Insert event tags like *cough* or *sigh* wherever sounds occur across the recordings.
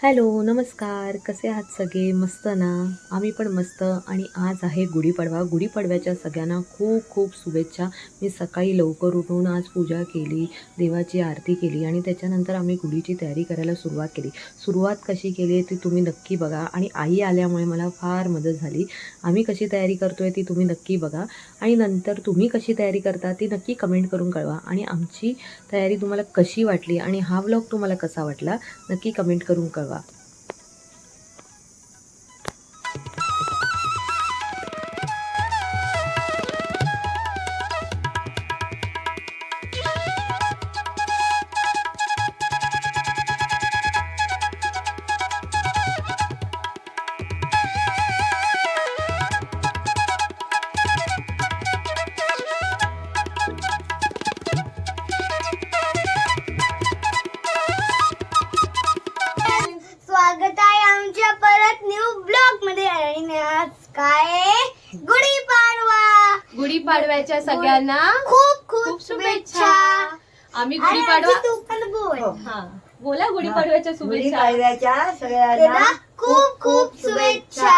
Hello नमस्कार. कसे आहात सगळे? मस्त ना? आम्ही पण मस्त आणि आज आहे गुढीपाडवा गुढीपाडव्याच्या सगळ्यांना खूप खूप शुभेच्छा. मी सकाळी लवकर उठून आज पूजा केली देवाची आरती केली आणि त्याच्यानंतर आम्ही गुढीची तयारी करायला सुरुवात केली. सुरुवात कशी केली ती तुम्ही नक्की बघा आणि आई आल्यामुळे मला फार मदत झाली. आम्ही कशी तयारी करतो आहे ती तुम्ही नक्की बघा आणि नंतर तुम्ही कशी तयारी करता ती नक्की कमेंट करून कळवा आणि आमची तयारी तुम्हाला कशी वाटली आणि हा व्लॉग तुम्हाला कसा वाटला नक्की कमेंट करून कळवा. করবা गुढीपाडव्याच्या सगळ्यांना खूप खूप शुभेच्छा. आम्ही आणि गुढीपाडवा आजी तू पण बोल. हा. बोला गुढीपाडव्याच्या शुभेच्छा. गुढीपाडव्याच्या सगळ्यांना खूप खूप शुभेच्छा.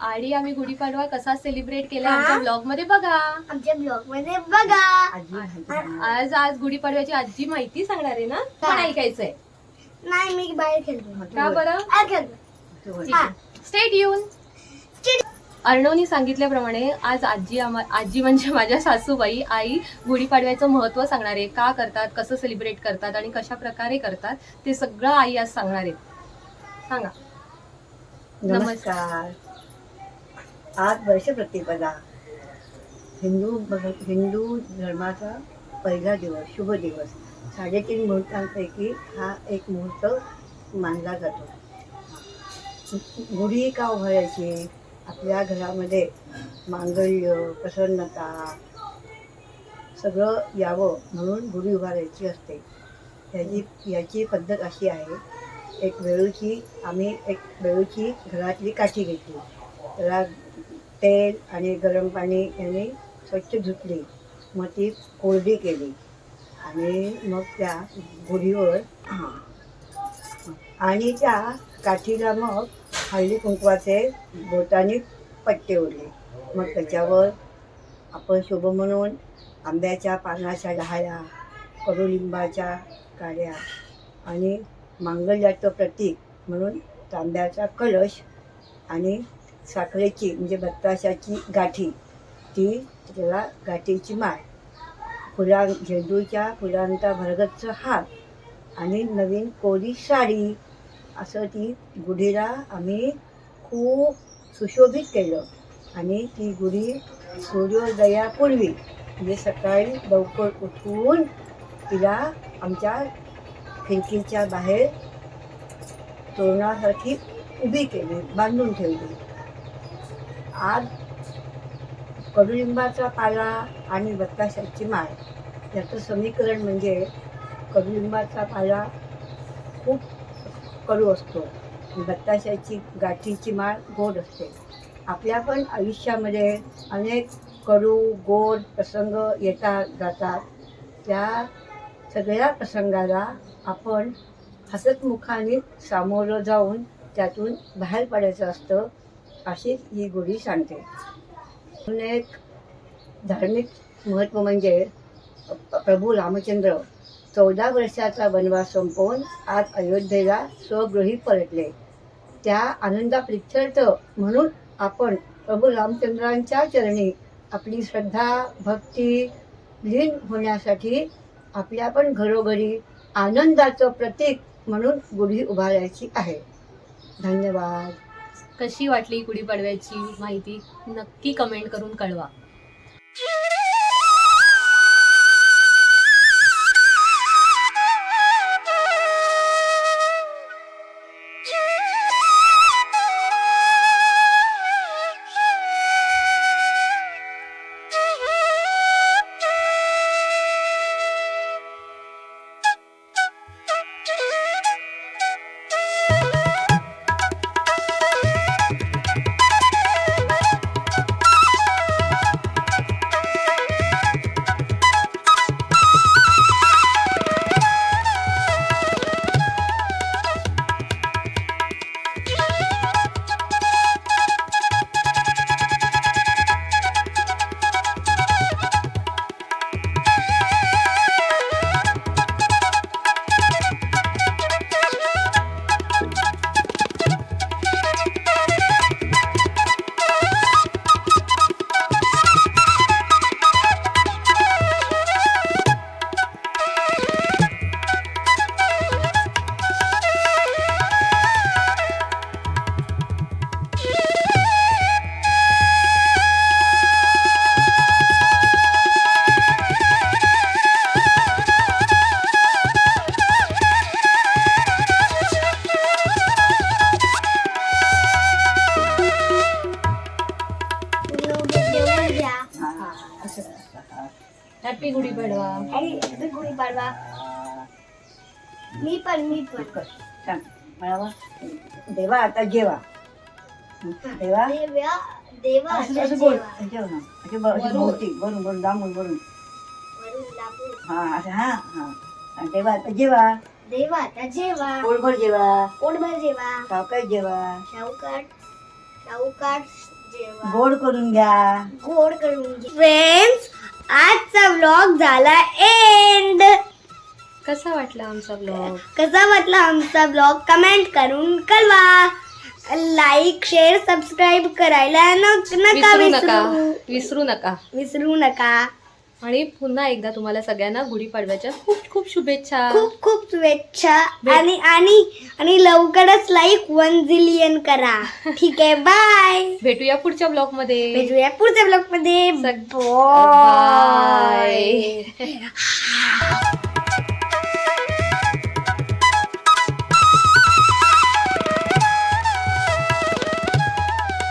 आणि आम्ही गुढीपाडवा कसा सेलिब्रेट केला हा? आमच्या ब्लॉगमध्ये बघा. आमच्या ब्लॉगमध्ये बघा. आजी म्हणते. आज आज गुढीपाडव्याची आजी माहिती सांगणार आहे ना? पण ऐकायचंय? नाही मी बाहेर खेळतो. का बरं? आ, खेळतो. हा. स्टेट येऊन अर्णवनी सांगितल्याप्रमाणे आज आजी आजी म्हणजे माझ्या सासूबाई आई गुढीपाडव्याचं महत्त्व सांगणार आहे. का करतात कसं सेलिब्रेट करतात आणि कशा प्रकारे करतात ते सगळं आई आज सांगणार आहे. सांगा. नमस्कार. आज वर्ष प्रतिपदा. हिंदू हिंदू धर्माचा पहिला दिवस शुभ दिवस. साडेतीन मुहूर्तांपैकी हा एक मुहूर्त मानला जातो. गुढी का उभारायची आपल्या घरामध्ये मांगल्य प्रसन्नता सगळं यावं म्हणून गुढी उभारायची असते. याची याची पद्धत अशी आहे एक वेळूची आम्ही एक वेळूची घरातली काठी घेतली. त्याला तेल आणि गरम पाणी याने स्वच्छ धुतली. मग ती कोरडी केली. आणि मग त्या गुढीवर आणि त्या काठीला मग हळदी कुंकवाचे बोटाने पट्टे ओढले. मग त्याच्यावर आपण शुभ म्हणून आंब्याच्या पानाच्या डहाळ्या कडुलिंबाच्या काड्या आणि मांगल्याचं प्रतीक म्हणून तांब्याचा कलश आणि साखरेची म्हणजे बत्ताशाची गाठी ती त्याला गाठीची माळ. फुलां झेंडूच्या फुलांचा भरगतचा हात आणि नवीन कोरी साडी असं ती गुढीला आम्ही खूप सुशोभित केलं. आणि ती गुढी सूर्योदयापूर्वी म्हणजे सकाळी लवकर उठवून तिला आमच्या खिडकीच्या बाहेर तोरणासाठी उभी केली बांधून ठेवली. आज कडुलिंबाचा पाला आणि बत्ताशाची माळ याचं समीकरण म्हणजे कडुलिंबाचा पाला खूप कडू असतो. बत्ताशाची गाठीची माळ गोड असते. आपल्या पण आयुष्यामध्ये अनेक कडू गोड प्रसंग येतात जातात. त्या सगळ्या प्रसंगाला आपण हसतमुखाने सामोरं जाऊन त्यातून बाहेर पडायचं असतं अशीच ही गुढी सांगते. अजून एक धार्मिक महत्त्व म्हणजे प्रभू रामचंद्र. चौदा वर्षाचा वनवास संपवून आज अयोध्येला स्वगृही परतले. त्या आनंदाप्रित्यर्थ म्हणून आपण प्रभू रामचंद्रांच्या चरणी आपली श्रद्धा भक्ती लीन होण्यासाठी आपल्या पण घरोघरी आनंदाचं प्रतीक म्हणून गुढी उभारायची आहे. धन्यवाद. कशी वाटली गुढीपाडव्याची माहिती नक्की कमेंट करून कळवा. पण मी पण. कर. सांग मला मग देवा आता जेवा. देवा. देवा असं असं बोल. भोवती वरून. वरून वरून. हा असं हा हा. देवा आता जेवा. देवा आता जेवा. पोटभर जेवा. पोटभर जेवा. सावकाश जेवा. गोड करून घ्या. गोड करून फ्रेंड्स आजचा व्लॉग झाला कसा वाटला आमचा ब्लॉग कसा वाटला आमचा ब्लॉग कमेंट करून कळवा. लाईक शेअर सबस्क्राईब करायला न- नका विसरू नका विसरू. नका. विसरू नका. आणि पुन्हा एकदा तुम्हाला सगळ्यांना गुढीपाडव्याच्या खूप खूप शुभेच्छा. खूप खूप शुभेच्छा. आणि आणि आणि लवकरच लाईक वन जिलियन करा. *laughs* ठीक आहे बाय भेटूया पुढच्या ब्लॉगमध्ये. भेटूया पुढच्या ब्लॉगमध्ये. बाय *laughs*